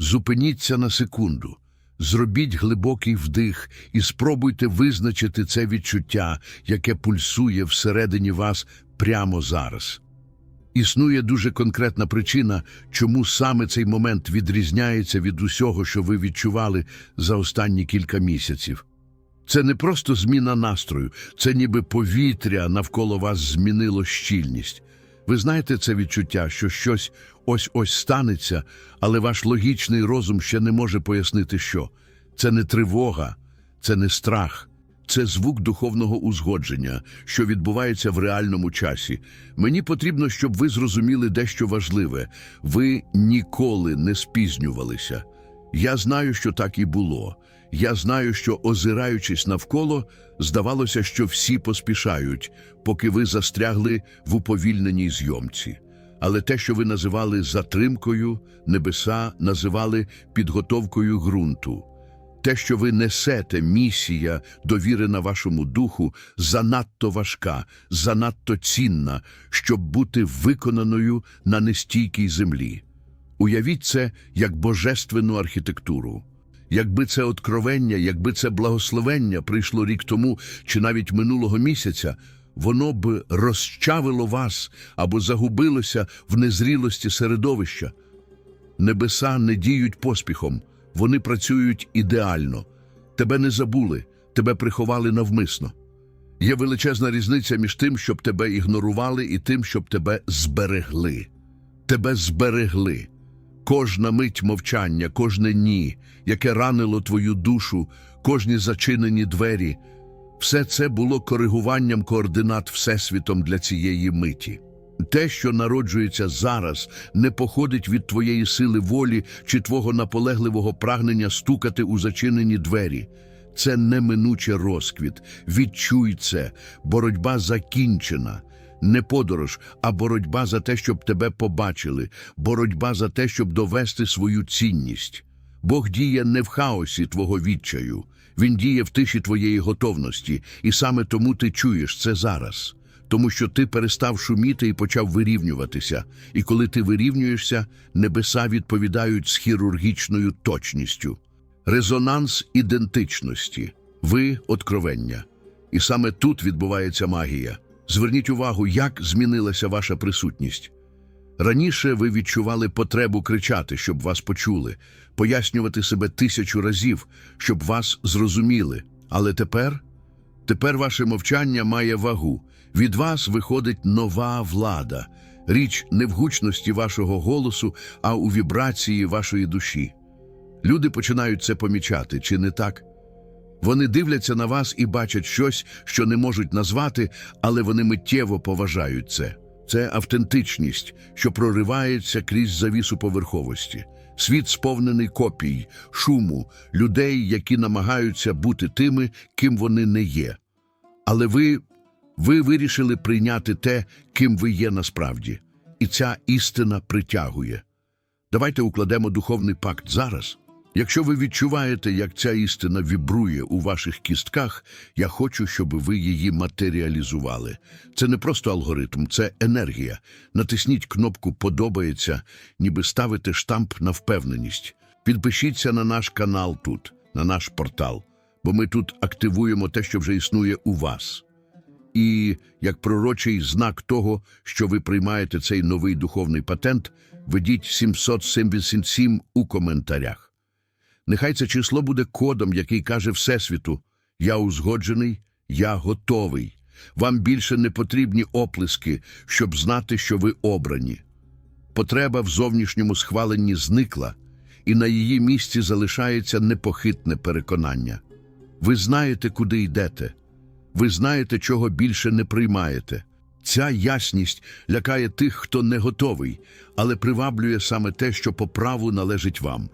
Зупиніться на секунду, зробіть глибокий вдих і спробуйте визначити це відчуття, яке пульсує всередині вас прямо зараз. Існує дуже конкретна причина, чому саме цей момент відрізняється від усього, що ви відчували за останні кілька місяців. Це не просто зміна настрою, це ніби повітря навколо вас змінило щільність. Ви знаєте це відчуття, що щось ось-ось станеться, але ваш логічний розум ще не може пояснити, що. Це не тривога, це не страх, це звук духовного узгодження, що відбувається в реальному часі. Мені потрібно, щоб ви зрозуміли дещо важливе. Ви ніколи не спізнювалися. Я знаю, що так і було. Я знаю, що, озираючись навколо, здавалося, що всі поспішають, поки ви застрягли в уповільненій зйомці. Але те, що ви називали затримкою, небеса називали підготовкою ґрунту. Те, що ви несете, місія, довірена вашому духу, занадто важка, занадто цінна, щоб бути виконаною на нестійкій землі. Уявіть це як божественну архітектуру. Якби це откровення, якби це благословення прийшло рік тому чи навіть минулого місяця, воно б розчавило вас або загубилося в незрілості середовища. Небеса не діють поспіхом, вони працюють ідеально. Тебе не забули, тебе приховали навмисно. Є величезна різниця між тим, щоб тебе ігнорували, і тим, щоб тебе зберегли. Тебе зберегли. Кожна мить мовчання, кожне ні, яке ранило твою душу, кожні зачинені двері, все це було коригуванням координат Всесвітом для цієї миті. Те, що народжується зараз, не походить від твоєї сили волі чи твого наполегливого прагнення стукати у зачинені двері. Це неминуче розквіт. Відчуй це. Боротьба закінчена. Не подорож, а боротьба за те, щоб тебе побачили, боротьба за те, щоб довести свою цінність. Бог діє не в хаосі твого відчаю, Він діє в тиші твоєї готовності, і саме тому ти чуєш це зараз. Тому що ти перестав шуміти і почав вирівнюватися. І коли ти вирівнюєшся, небеса відповідають з хірургічною точністю. Резонанс ідентичності, ви откровення. І саме тут відбувається магія. Зверніть увагу, як змінилася ваша присутність. Раніше ви відчували потребу кричати, щоб вас почули, пояснювати себе тисячу разів, щоб вас зрозуміли. Але тепер, тепер ваше мовчання має вагу. Від вас виходить нова влада. Річ не в гучності вашого голосу, а у вібрації вашої душі. Люди починають це помічати, чи не так? Вони дивляться на вас і бачать щось, що не можуть назвати, але вони миттєво поважають це. Це автентичність, що проривається крізь завісу поверховості. Світ сповнений копій, шуму, людей, які намагаються бути тими, ким вони не є. Але ви, ви вирішили прийняти те, ким ви є насправді. І ця істина притягує. Давайте укладемо духовний пакт зараз. Якщо ви відчуваєте, як ця істина вібрує у ваших кістках, я хочу, щоб ви її матеріалізували. Це не просто алгоритм, це енергія. Натисніть кнопку Подобається, ніби ставите штамп на впевненість. Підпишіться на наш канал тут, на наш портал, бо ми тут активуємо те, що вже існує у вас. І як пророчий знак того, що ви приймаєте цей новий духовний патент, ведіть 777 у коментарях. Нехай це число буде кодом, який каже Всесвіту: Я узгоджений, я готовий. Вам більше не потрібні оплески, щоб знати, що ви обрані. Потреба в зовнішньому схваленні зникла, і на її місці залишається непохитне переконання. Ви знаєте, куди йдете. Ви знаєте, чого більше не приймаєте. Ця ясність лякає тих, хто не готовий, але приваблює саме те, що по праву належить вам.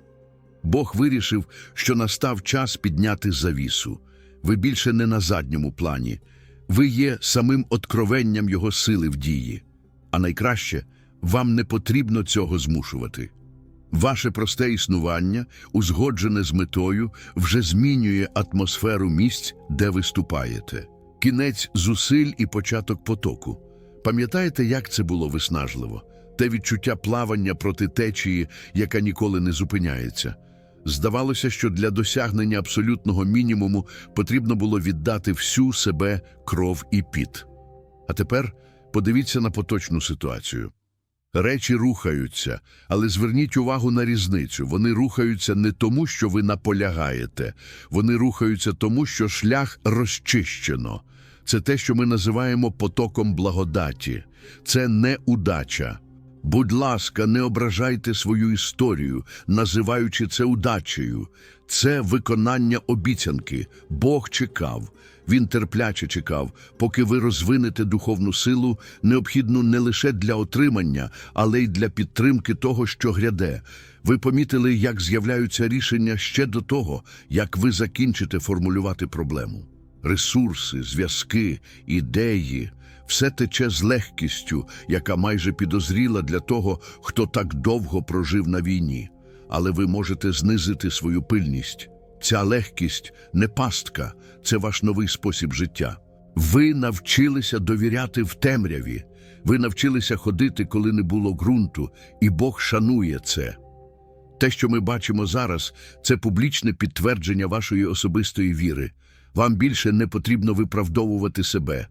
Бог вирішив, що настав час підняти завісу. Ви більше не на задньому плані. Ви є самим откровенням Його сили в дії. А найкраще, вам не потрібно цього змушувати. Ваше просте існування, узгоджене з метою, вже змінює атмосферу місць, де ви ступаєте. Кінець зусиль і початок потоку. Пам'ятаєте, як це було виснажливо? те відчуття плавання проти течії, яка ніколи не зупиняється. Здавалося, що для досягнення абсолютного мінімуму потрібно було віддати всю себе кров і піт. А тепер подивіться на поточну ситуацію. Речі рухаються, але зверніть увагу на різницю. Вони рухаються не тому, що ви наполягаєте, вони рухаються тому, що шлях розчищено. Це те, що ми називаємо потоком благодаті. Це не удача. Будь ласка, не ображайте свою історію, називаючи це удачею. Це виконання обіцянки. Бог чекав. Він терпляче чекав, поки ви розвинете духовну силу, необхідну не лише для отримання, але й для підтримки того, що гряде. Ви помітили, як з'являються рішення ще до того, як ви закінчите формулювати проблему. Ресурси, зв'язки, ідеї все тече з легкістю, яка майже підозріла для того, хто так довго прожив на війні. Але ви можете знизити свою пильність. Ця легкість не пастка, це ваш новий спосіб життя. Ви навчилися довіряти в темряві, ви навчилися ходити, коли не було ґрунту, і Бог шанує це. Те, що ми бачимо зараз, це публічне підтвердження вашої особистої віри. Вам більше не потрібно виправдовувати себе.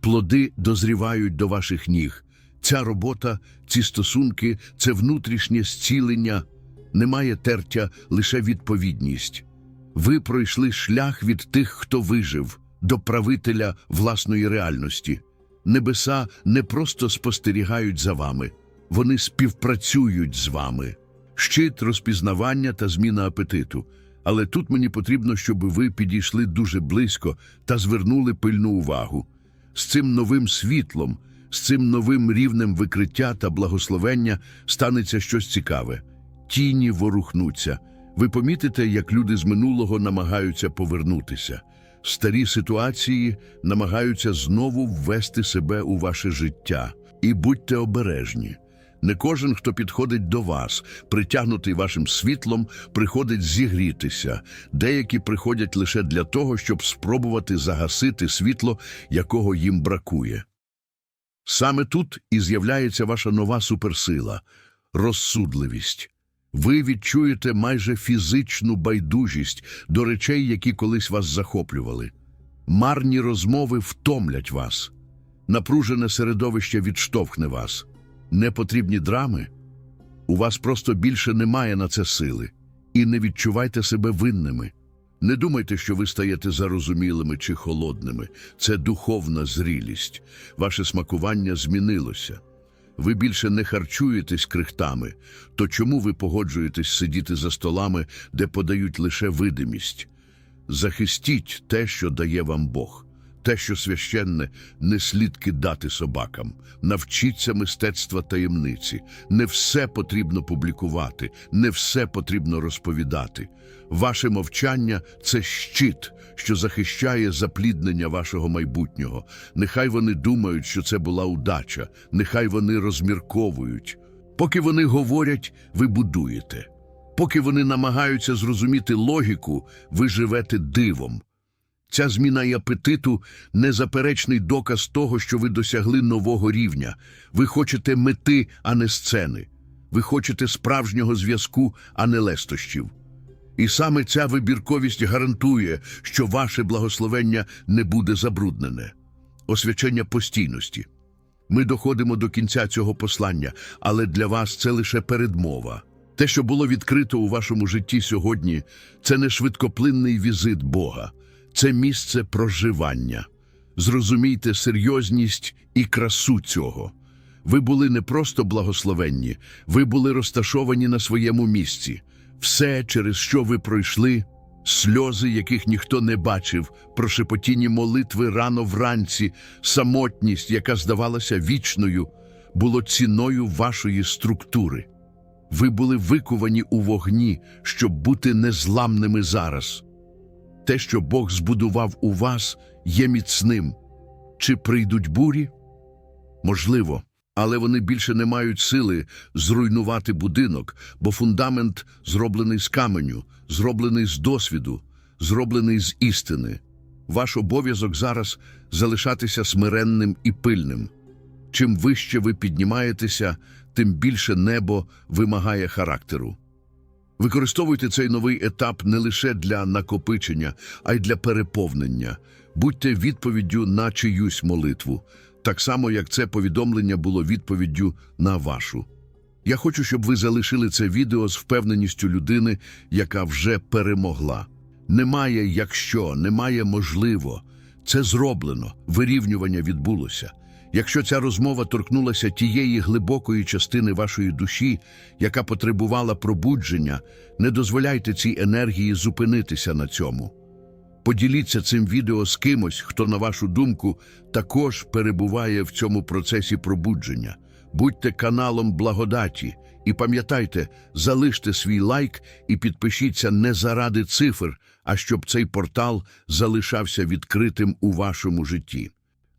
Плоди дозрівають до ваших ніг. Ця робота, ці стосунки, це внутрішнє зцілення. Немає тертя, лише відповідність. Ви пройшли шлях від тих, хто вижив, до правителя власної реальності. Небеса не просто спостерігають за вами, вони співпрацюють з вами. Щит розпізнавання та зміна апетиту. Але тут мені потрібно, щоб ви підійшли дуже близько та звернули пильну увагу. З цим новим світлом, з цим новим рівнем викриття та благословення станеться щось цікаве. Тіні ворухнуться. Ви помітите, як люди з минулого намагаються повернутися. Старі ситуації намагаються знову ввести себе у ваше життя. І будьте обережні. Не кожен, хто підходить до вас, притягнутий вашим світлом, приходить зігрітися. Деякі приходять лише для того, щоб спробувати загасити світло, якого їм бракує. Саме тут і з'являється ваша нова суперсила розсудливість. Ви відчуєте майже фізичну байдужість до речей, які колись вас захоплювали. Марні розмови втомлять вас, напружене середовище відштовхне вас. Непотрібні драми? У вас просто більше немає на це сили. І не відчувайте себе винними. Не думайте, що ви стаєте зарозумілими чи холодними. Це духовна зрілість. Ваше смакування змінилося. Ви більше не харчуєтесь крихтами. То чому ви погоджуєтесь сидіти за столами, де подають лише видимість? Захистіть те, що дає вам Бог. Те, що священне, не слід кидати собакам. Навчіться мистецтва таємниці. Не все потрібно публікувати, не все потрібно розповідати. Ваше мовчання це щит, що захищає запліднення вашого майбутнього. Нехай вони думають, що це була удача, нехай вони розмірковують. Поки вони говорять, ви будуєте. Поки вони намагаються зрозуміти логіку, ви живете дивом. Ця зміна і апетиту – незаперечний доказ того, що ви досягли нового рівня. Ви хочете мети, а не сцени. Ви хочете справжнього зв'язку, а не лестощів. І саме ця вибірковість гарантує, що ваше благословення не буде забруднене. Освячення постійності. Ми доходимо до кінця цього послання, але для вас це лише передмова. Те, що було відкрито у вашому житті сьогодні, це не швидкоплинний візит Бога, це місце проживання. Зрозумійте серйозність і красу цього. Ви були не просто благословенні, ви були розташовані на своєму місці. Все, через що ви пройшли, сльози, яких ніхто не бачив, прошепотінні молитви рано вранці, самотність, яка здавалася вічною, було ціною вашої структури. Ви були викувані у вогні, щоб бути незламними зараз. Те, що Бог збудував у вас, є міцним. Чи прийдуть бурі? Можливо, але вони більше не мають сили зруйнувати будинок, бо фундамент зроблений з каменю, зроблений з досвіду, зроблений з істини. Ваш обов'язок зараз залишатися смиренним і пильним. Чим вище ви піднімаєтеся, тим більше небо вимагає характеру. Використовуйте цей новий етап не лише для накопичення, а й для переповнення. Будьте відповіддю на чиюсь молитву, так само як це повідомлення було відповіддю на вашу. Я хочу, щоб ви залишили це відео з впевненістю людини, яка вже перемогла. Немає якщо, немає можливо. Це зроблено, вирівнювання відбулося. Якщо ця розмова торкнулася тієї глибокої частини вашої душі, яка потребувала пробудження, не дозволяйте цій енергії зупинитися на цьому. Поділіться цим відео з кимось, хто, на вашу думку, також перебуває в цьому процесі пробудження. Будьте каналом благодаті і пам'ятайте, залиште свій лайк і підпишіться не заради цифр, а щоб цей портал залишався відкритим у вашому житті.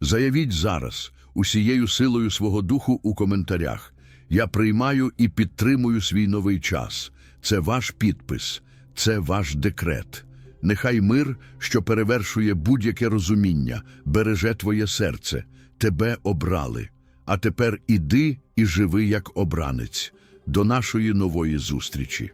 Заявіть зараз усією силою свого духу у коментарях. Я приймаю і підтримую свій новий час. Це ваш підпис, це ваш декрет. Нехай мир, що перевершує будь-яке розуміння, береже твоє серце, тебе обрали. А тепер іди і живи як обранець. До нашої нової зустрічі.